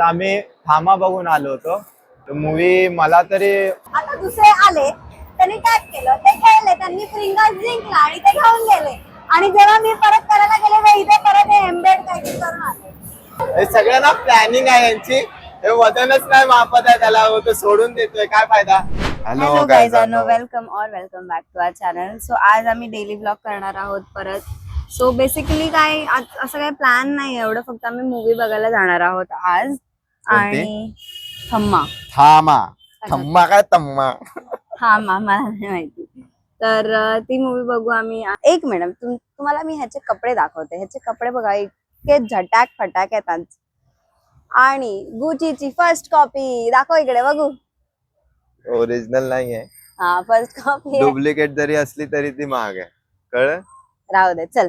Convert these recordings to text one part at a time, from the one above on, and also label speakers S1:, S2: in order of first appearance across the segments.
S1: आम्ही थांबा बघून आलो होतो. मूवी मला तरी
S2: आता दुसरे आले त्यांनी टॅप केलं ते खेळले त्यांनी फिंगर जिंकला आणि ते घेऊन गेले. आणि जेव्हा मी परत करायला गेले इथे परत हे एम्बेड काहीतरी करून आले.
S1: हे सगळ्यांना प्लॅनिंग आहे यांची. हे वजनच नाही मापत आहे त्याला तो सोडून देतोय. काय फायदा?
S2: Hello गायजानो welcome or welcome back to our channel so आज आम्ही डेली ब्लॉग करणार आहोत परत. सो बेसिकली काय असं काही प्लॅन नाही एवढं. फक्त आम्ही मूवी बघायला जाणार आहोत आज. आणि थम्मा.
S1: थांबा थम्मा काय तम्मा
S2: हा मा मला नाही माहिती. तर अं, ती मूवी बघू आम्ही. एक तुम तुम्हाला मी ह्याचे कपडे दाखवते. ह्याचे कपडे बघा इतके झटाक फटाक आज आणि गुचीची फर्स्ट कॉपी दाखव इकडे बघू.
S1: ओरिजिनल नाही आहे
S2: हा फर्स्ट कॉपी
S1: डुप्लिकेट जरी असली तरी ती महाग आहे. कळ
S2: राहू दे चल.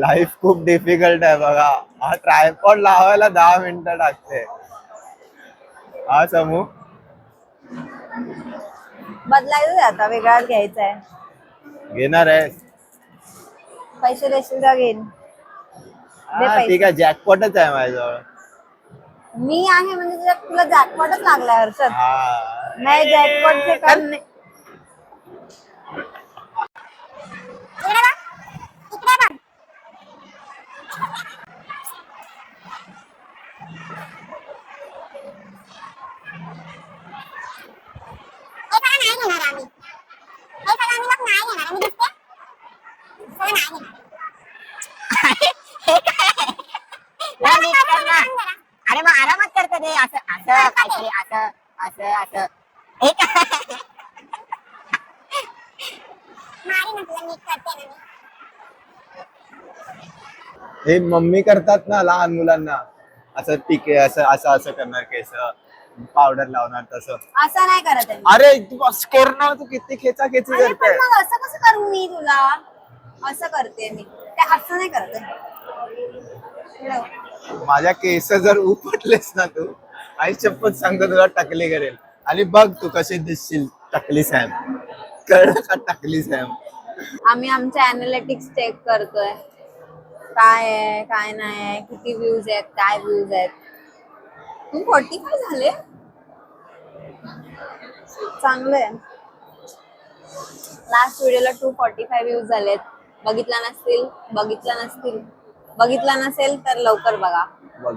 S1: लाईफ खूप डिफिकल्ट आहे बघा. हा ट्रायपॉड लावायला दहा मिनिटं लागते. हा समूह
S2: बदलायचं आता वेगळाच घ्यायचा आहे.
S1: घेणार आहे.
S2: पैसे देशील का घेईन? दे
S1: हा,
S2: पैसे.
S1: ठीक आहे जॅकपॉटच आहे माझ्याजवळ.
S2: मी आहे म्हणजे तुला तुला जॅकपॉटच लागलाय हर्षद
S1: हा.
S2: नाही जॅकपॉटचे करणे
S3: अरे मग आरामात करत ते असं असं काहीतरी असं असं हे
S1: मम्मी करतात ना लहान मुलांना. असं टिके असं असं असं करणार केस. पावडर लावणार तसं.
S2: असं नाही करत आहे मी.
S1: अरे तू बस कर ना तू किती खेचा खेची
S2: अरे पण
S1: करते
S2: मग असं कसं करू मी तुला? असं करते मी. ते असं नाही करत आहे.
S1: माझ्या केस जर उपटलेस ना तू आई शपथ सांगतो तुला टकली करेल. आणि बघ तू कशी दिसशील टकली सॅम. कळलं का टकली सॅम.
S2: आम्ही आमचे अनालिटिक्स चेक करतोय. काय आहे काय नाही आहे किती व्ह्यूज आहेत काय व्ह्यूज आहेत. तू फोर्टी फाय झाले? चांगलं आहे. लास्ट व्हिडिओला टू फोर्टी फाय व्ह्यूज झालेत. बघितला नसतील बघितला नसतील. बघितला नसेल तर लवकर बघा.
S1: बघ.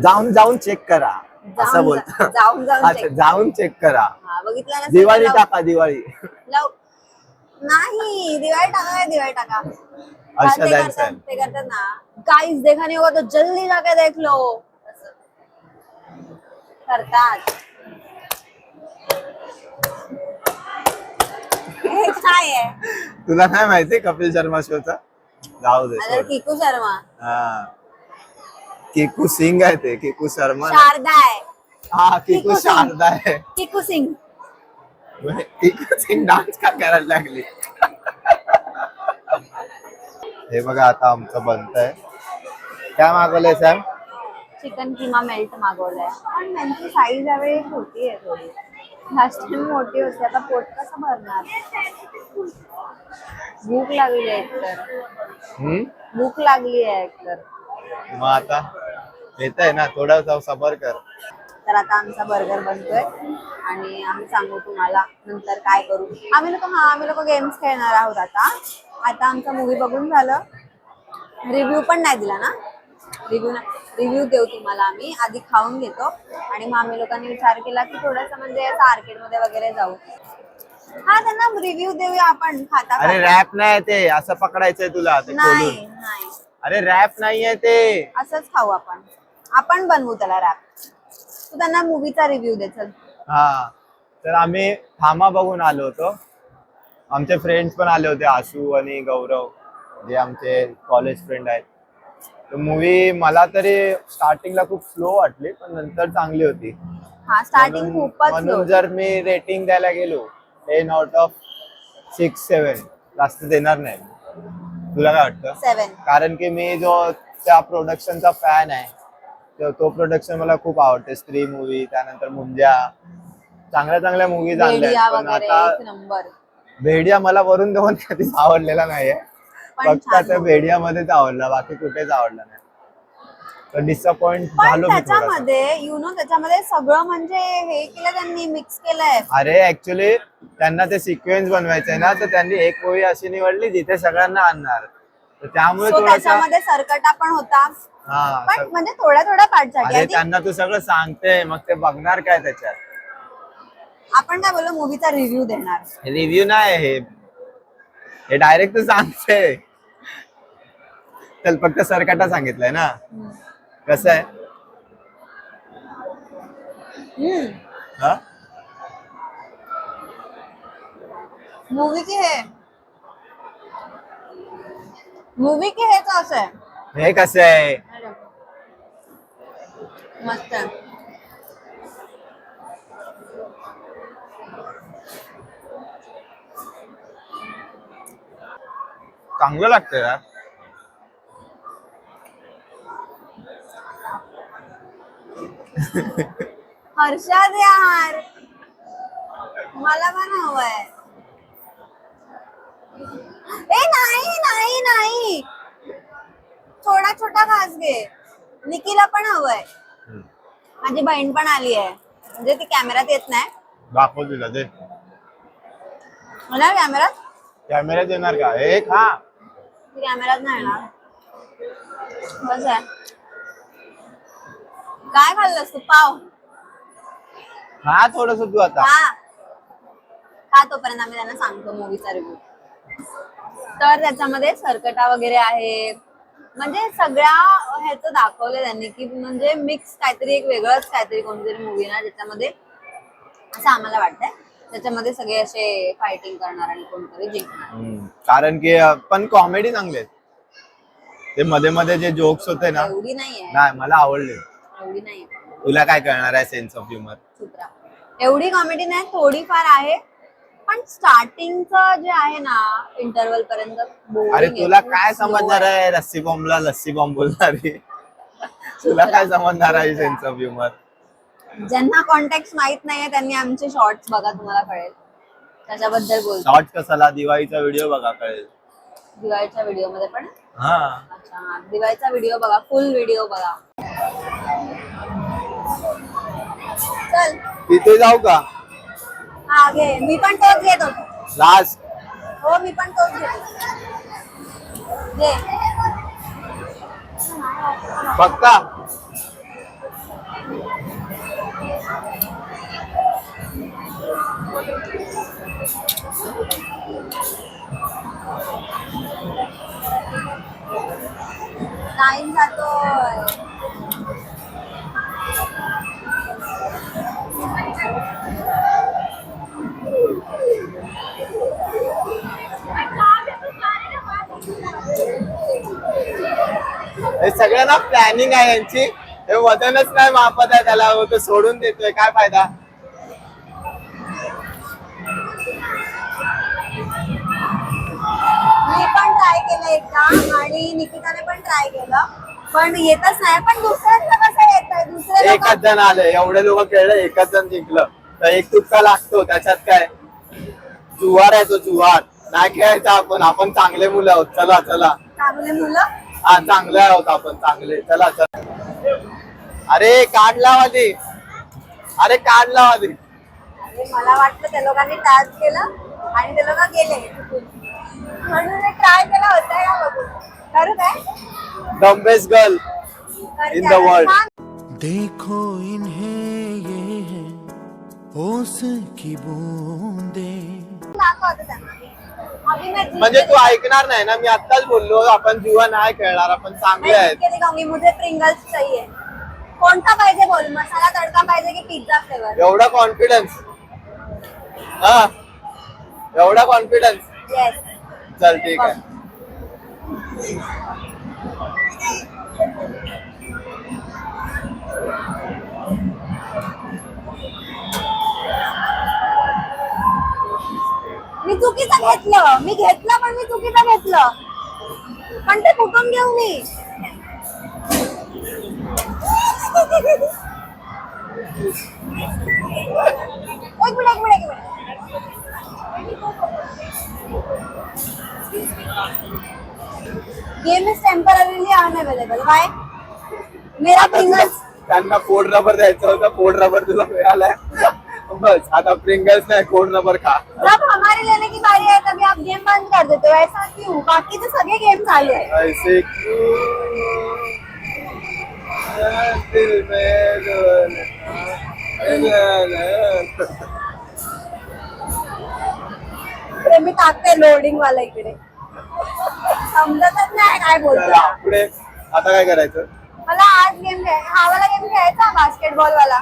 S1: जाऊन जाऊन चेक करा. असं
S2: जाऊन-
S1: बोलतो
S2: जाऊन जाऊन
S1: अच्छा
S2: check.
S1: जाऊन चेक करा.
S2: हा बघितला नसेल
S1: दिवाळी
S2: लव-
S1: टाका दिवाळी.
S2: लव नाही दिवाळी टाका काय दिवाळी टाका.
S1: अच्छा,
S2: ते करतात
S1: thanks.
S2: ते करतात ना. गाइस देखा नहीं होगा तो जल्दी जाके देख लो. असं. करतात. हे काय आहे?
S1: तुला काय माहिती कपिल शर्मा शोचा? जाऊ दे
S2: आता
S1: सोड.
S2: किकू शर्मा.
S1: हा. किकू सिंग आहे ते किकू शर्मा.
S2: शारदा आहे.
S1: हा किकू
S2: किकू सिंग.
S1: शारदा आहे.
S2: किकू सिंग.
S1: म्हणजे किकू सिंग डान्स का करायला लागली? हे बघा आता आमचं बनतंय. काय मागवलंय सॅम
S2: चिकन किमा मेल्ट मागवलाय. पण त्यांची साईज यावेळी छोटी आहे थोडी. लास्ट टाइम मोठी होती आता पोट कसं भरणार? भूक लागली आहे एकतर.
S1: हम्म?
S2: भूक लागली आहे एकतर.
S1: मग आता? येत आहे ना थोडा जाऊ सबर कर.
S2: तर आता आमचा बर्गर बनतोय आणि आम्ही सांगू तुम्हाला नंतर काय करू. आम्ही लोक हा आम्ही लोक गेम्स खेळणार आहोत आता. आता आमचा मूवी बघून झालं. रिव्ह्यू पण नाही दिला ना? रिव्ह्यू ना रिव्ह्यू देऊ तुम्हाला आम्ही. आधी खाऊन घेतो. आणि मग आम्ही लोकांनी विचार केला की थोडस म्हणजे आर्केडमध्ये वगैरे जाऊ. हा त्यांना रिव्ह्यू देऊया आपण. खाता
S1: अरे. रॅप नाही ते. असं पकडायचंय तुला ते
S2: नाही
S1: खोलून.
S2: नाही
S1: अरे रॅप नाहीये ते.
S2: असंच खाऊ आपण. आपण बनवू त्याला रॅप तू त्यांना मूवीचा रिव्ह्यू दे चल.
S1: हा. तर आम्ही थांबा बघून आलो होतो. आमचे फ्रेंड्स पण आले होते आशू आणि गौरव जे आमचे कॉलेज फ्रेंड आहेत. तर मूवी मला तरी स्टार्टिंगला खूप स्लो वाटली पण नंतर चांगली होती.
S2: हा स्टार्टिंग
S1: म्हणून
S2: खूपच
S1: म्हणून. जर मी रेटिंग द्यायला गेलो ten out of six seven जास्त देणार नाही. तुला काय वाटतं?
S2: सेवन
S1: कारण की मी जो त्या प्रोडक्शनचा फॅन आहे तो- तो प्रोडक्शन मला खूप आवडते. स्त्री मूवी त्यानंतर मुंजा चांगल्या चांगल्या मूवीज
S2: भेडिया
S1: आणल्या पण
S2: वगैरे
S1: आता
S2: नंबर
S1: भेडिया मला वरून देऊन कधीच आवडलेला नाहीये.
S2: पण
S1: फक्त
S2: छान
S1: त्या
S2: movie.
S1: भेडियामध्येच आवडला बाकी कुठेच आवडला नाही. तर डिसअपॉइंट
S2: पण
S1: झालो मी थोडासा.
S2: त्याच्यामध्ये यु नो त्याच्यामध्ये सगळं म्हणजे हे केलं त्यांनी मिक्स केलंय.
S1: अरे ऍक्च्युली त्यांना ते सिक्वेन्स बनवायचंय ना तर त्यांनी एक मूवी अशी निवडली जिथे सगळ्यांना आणणार. तर त्यामुळे
S2: सो
S1: थोडासा
S2: त्याच्यामध्ये सरकटा पण होता.
S1: हा
S2: पण म्हणजे थोड्या थोड्या पार्टसाठी
S1: अरे त्यांना तू सगळं सांगते मग ते बघणार काय त्याच्यात.
S2: आपण काय बोललो मूवीचा रिव्ह्यू देणार.
S1: रिव्ह्यू नाही हे. हे डायरेक्ट तू सांगते. चल फक्त सरकटा सांगितलंय ना. कसं आहे? हा?
S2: मूवी की हे. मूवी की हेच असं आहे.
S1: हे कसं आहे?
S2: मस्त.
S1: चांगलं लागतं यार.
S2: हर्षाद यार. मला पण हवंय. ए नाही नाही नाही. छोटा छोटा घास घे. निकीला पण हवंय. माझी बहीण पण आली आहे. म्हणजे ती कॅमेरात येत नाही.
S1: दाखव तुला ते
S2: कॅमेरात
S1: कॅमेऱ्यात? येणार का? हे खा.
S2: ती कॅमेरात नाही येणार. बस आहे. काय खाल्लंस तू? पाव.
S1: खा थोडस तू आता.
S2: हा हा तोपर्यंत आम्ही त्यांना सांगतो मूवीचा रिव्ह्यू तर त्याच्यामध्ये सरकटा वगैरे आहे. म्हणजे सगळ्या ह्याचं दाखवलं त्यांनी की म्हणजे मिक्स काहीतरी एक वेगळंच काहीतरी कोणतरी मूवी ना ज्याच्यामध्ये असं आम्हाला वाटतंय. त्याच्यामध्ये सगळे असे फायटिंग करणार आणि कोणतरी जिंकणार.
S1: हम्म. कारण की अं, पण कॉमेडी चांगले आहेत. ते मध्ये मध्ये जे जोक्स होते ना
S2: एवढी नाहीये.
S1: नाही मला आवडले.
S2: एवढी नाहीये.
S1: तुला काय कळणार आहे सेन्स ऑफ ह्युमर
S2: सुत्रा एवढी कॉमेडी नाही थोडीफार आहे. पण स्टार्टिंगचं जे आहे ना इंटरवल पर्यंत boring
S1: अरे
S2: आहे,
S1: तुला
S2: खूप
S1: काय
S2: slow
S1: समजणार आहे. रस्सी बॉम्बला लस्सी बॉम्ब बोलणारी. तुला काय समजणार आहे सेन्स ऑफ ह्युमर
S2: ज्यांना कॉन्टॅक्ट माहीत नाहीये त्यांनी आमचे शॉर्ट्स बघा तुम्हाला कळेल. त्याच्याबद्दल बोलतो.
S1: शॉर्ट कसाला दिवाळीचा व्हिडिओ बघा कळेल.
S2: दिवाळीच्या व्हिडिओमध्ये पण?
S1: हा.
S2: अच्छा हा. दिवाळीचा व्हिडिओ बघा फुल व्हिडिओ बघा. चल.
S1: तिथे जाऊ का?
S2: हा घे. मी पण तोच घेत होतो.
S1: लास्ट
S2: हो मी पण तोच घेतो घे.
S1: पक्का?
S2: टाइम जातोय.
S1: सगळ्यांना प्लॅनिंग आहे यांची. हे वजनच नाही मापत आहे त्याला तो सोडून देतोय. काय फायदा?
S2: मी पण ट्राय केलं एकदा आणि निकिताने पण ट्राय केलं. पण येतच नाही. पण दुसऱ्यांचं कसं येत आहे दुसरे लोक
S1: एकच जण आले. एवढे लोक खेळले एकच जण जिंकलं. तर एक तुटका लागतो. त्याच्यात काय? जुवार आहे तो जुवार. नाही खेळायचा आपण. आपण चांगले मुलं आहोत. चला चला.
S2: चांगले मुलं.
S1: हा चांगले आहोत आपण चांगले चला चला अरे कार्ड लावा दे अरे कार्ड लावा दे
S2: अरे मला वाटलं त्या लोकांनी टाच केलं आणि ते लोक गेले. म्हणून ट्राय केला होता या बघून करू काय
S1: द बेस्ट गर्ल
S2: आता.
S1: world.
S2: छान.
S4: देखो इन्हें ये है होश की बूंदे
S2: दाखव आता त्यांना.
S1: म्हणजे तू ऐकणार नाही ना मी आत्ताच बोललो आपण जुवा नाही खेळणार आपण चांगले आहेत.
S2: जीत के दिखाऊंगी मुझे प्रिंगल्स चाहिए. कोणता पाहिजे बोल? मसाला तडका पाहिजे की पिझ्झा फ्लेवर
S1: एवढा कॉन्फिडन्स हा. एवढा कॉन्फिडन्स
S2: येस
S1: चल ठीक आहे.
S2: घेतलं मी घेतलं पण मी चुकीचं घेतलं. पण ते कुठून घेऊ मी? एक मिनिट एक minute game is temporarily unavailable काय मेरा प्रिंगल्स
S1: त्यांना कोड रबर द्यायचं होतं कोड रबर तुला मिळालाय. बस आता प्रिंगल्स नाही कोड रबर खा.
S2: जब हमारे लेने की बारी है तभी आप गेम बंद कर देते हो. ऐसा क्यों? बाकी तो सभी गेम चालू है.
S1: ऐसे क्यों? दिल में डोल-
S2: ते मी टाकते लोडिंग वाला इकडे. समजतच नाही काय बोलतो.
S1: पुढे. आता काय करायचं?
S2: मला आज गेम हा वाला गेम खेळायचा बास्केटबॉल वाला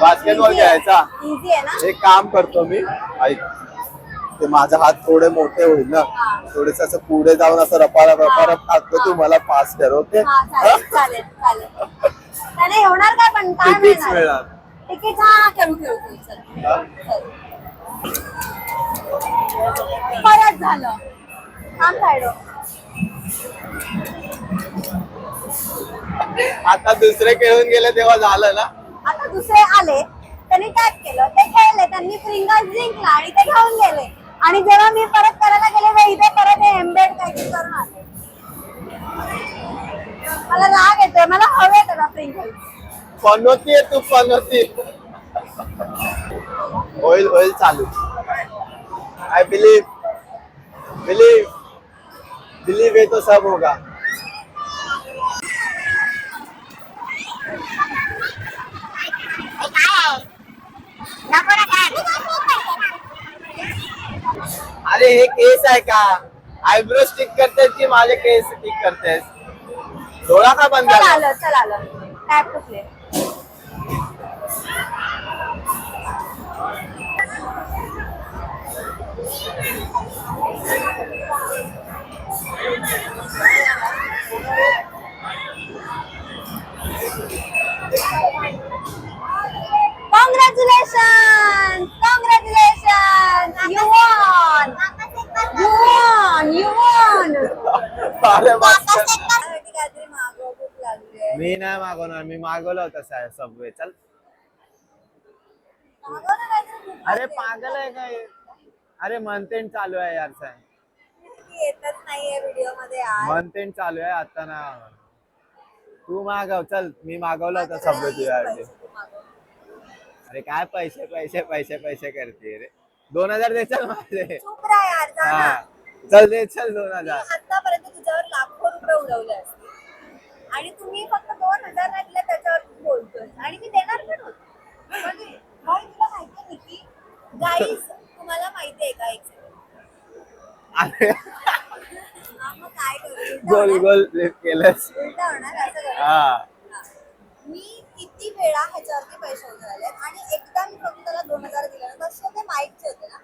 S1: बास्केटबॉल खेळायचा.
S2: इझी आहे ना?
S1: एक काम करतो मी. ऐक. ते माझा हात थोडे मोठे होईल ना. थोडेस असं पुढे जाऊन असं रपारप रपारप टाकतो तू मला पास कर ओके?
S2: हा चालेल चालेल चालेल. त्याने होणार काय पण? काय
S1: कितीच
S2: मिळणार?
S1: मिळणार.
S2: तिकीट हा खेळू खेळू खेळू चल.
S1: हा?
S2: चल. परत झालं. थांब साईड
S1: आता दुसरे खेळून गेले तेव्हा झालं ना?
S2: दुसरे आले त्यांनी टॅप केलं ते खेळले त्यांनी फिंगर जिंकला आणि ते घेऊन गेले. आणि जेव्हा मी परत करायला गेले तर इथे परत हे एम्बेड काहीतरी करून आले. मला राग येतोय मला हवे त्याला फिंगर
S1: पनोती आहे तू पनोती. होईल होईल चालू. आय बिलीव बिलीव बिलीव ये तो सब होगा. अरे हे केस आहे का? आयब्रो स्टिक करतेस की माझे केस स्टिक करतेस? डोळा का बंद
S2: चल
S1: झाला?
S2: आलं चल आलं. टॅप टू
S1: मागवणार मी मागवलं होतं सबवे चल. अरे. पागल आहे काय? अरे मंथ एंड चालू आहे यार साय
S2: ती येतच नाहीये व्हिडिओमध्ये यार.
S1: मंथ एंड चालू आहे आता ना. तू मागव चल. मी मागवलं होतं सबवे
S2: माझ्याकडे
S1: तुझ्यासाठी
S2: पैसे तू मागव.
S1: अरे काय पैसे पैसे पैसे पैसे करते रे? दोन हजार दे चल माझे.
S2: चुप राहा यार जा ना.
S1: हा. चल दे चल दोन
S2: मी
S1: हजार.
S2: आतापर्यंत तुझ्यावर लाखो रुपये उडवले असते. आणि तुम्ही फक्त दोन हजार नाही दिले त्याच्यावर बोलतोय. आणि मी देणार पण होते. पण तुला तुम्हाला माहितीये का एक second?
S1: अरे.
S2: हा, मग काय करू? उलटं
S1: गोल
S2: होणार?
S1: गोल flip केलंस.
S2: उलटं होणार असं करू.
S1: हा.
S2: मी किती वेळा ह्याच्यावरती पैसे उधळले आणि एकदा मी फक्त त्याला दोन हजार दिले ना तसे ते माईकचे होते ना.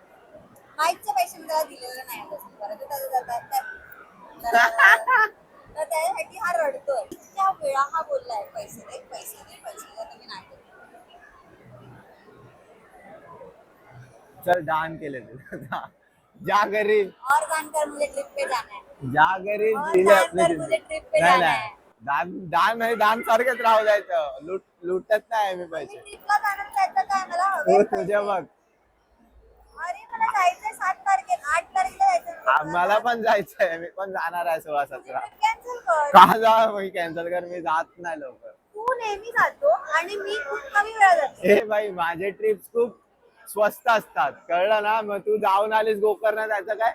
S2: माईकचे पैसे मी त्याला दिलेले नाही आता परत त्याचं जातात त्या- तर- त्यासाठी हा रडतोय. त्या वेळा हा बोललाय पैसे दे पैसे दे पैसे दे मी नाही देत.
S1: चल दान केले तुला. जा घरी
S2: और जानकर मुझे ट्रिप पे जाना है.
S1: जा घरी
S2: और
S1: दिले
S2: दान
S1: आपले
S2: कर. मुझे ट्रिप पे
S1: नाही
S2: है.
S1: दान दान नाही दान सारखंच राहू द्यायचं. लुट लुटत नाही मी
S2: मी
S1: पैसे
S2: ट्रिपला जाणार जायचं काय मला
S1: तू
S2: हवे
S1: तुझ्या बघ
S2: अरे मला जायचंय सात तारखेला आठ तारखेला जायचं
S1: आ, मला पण जायचंय. मी पण जाणार आहे सोळा सतरा.
S2: कॅन्सल कर.
S1: का जा मी कॅन्सल कर. मी जात नाही लवकर.
S2: तू नेहमी जातो आणि मी खूप कमी वेळा जाते.
S1: हे बाई माझे ट्रिप्स खूप स्वस्त असतात. कळलं ना? मग तू जाऊन आलीस गोकर्ण जायचं काय?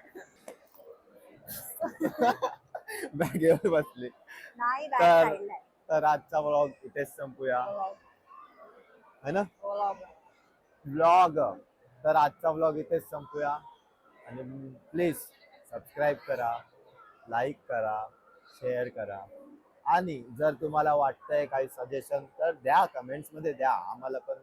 S1: बॅगेवर बसली.
S2: नाही
S1: तर
S2: राहिलाय
S1: तर आजचा व्लॉग इथेच संपूया. है ना? ब्लॉग तर आजचा व्लॉग इथेच संपूया. आणि प्लीज सबस्क्राईब करा लाईक करा शेअर करा. आणि जर तुम्हाला वाटतंय काही सजेशन तर द्या कमेंट्समध्ये द्या. आम्हाला पण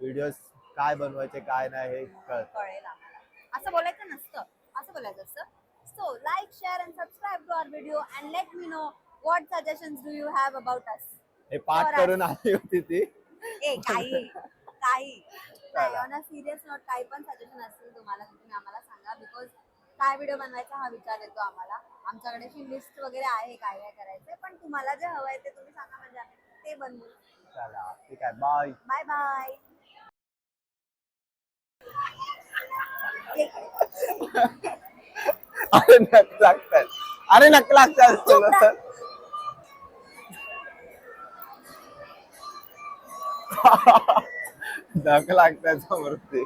S1: व्हिडिओज काय बनवायचे काय नाही हे कळत.
S2: कळेल आम्हाला. असं बोलायचं नसतं. असं बोलायचं असतं. So like share and subscribe to our video and let me know what suggestions do you have about us
S1: हे पाठ करून आली होती ती.
S2: ए काही. काही.
S1: चला.
S2: ऑन सिरियस नोट काही पण सजेशन असतील तुम्हाला तर तुम्ही आम्हाला सांगा बिकॉज काय व्हिडिओ बनवायचा हा विचार येतो आम्हाला. आमच्याकडे अशी लिस्ट वगैरे आहे काय काय करायचं पण तुम्हाला जे हवंय ते तुम्ही सांगा म्हणजे आम्ही ते बनवू.
S1: चला ठीक आहे बाय
S2: बाय बाय
S1: अरे नक लागतात अरे नक लागतात तुला नक लागतात समोर ते.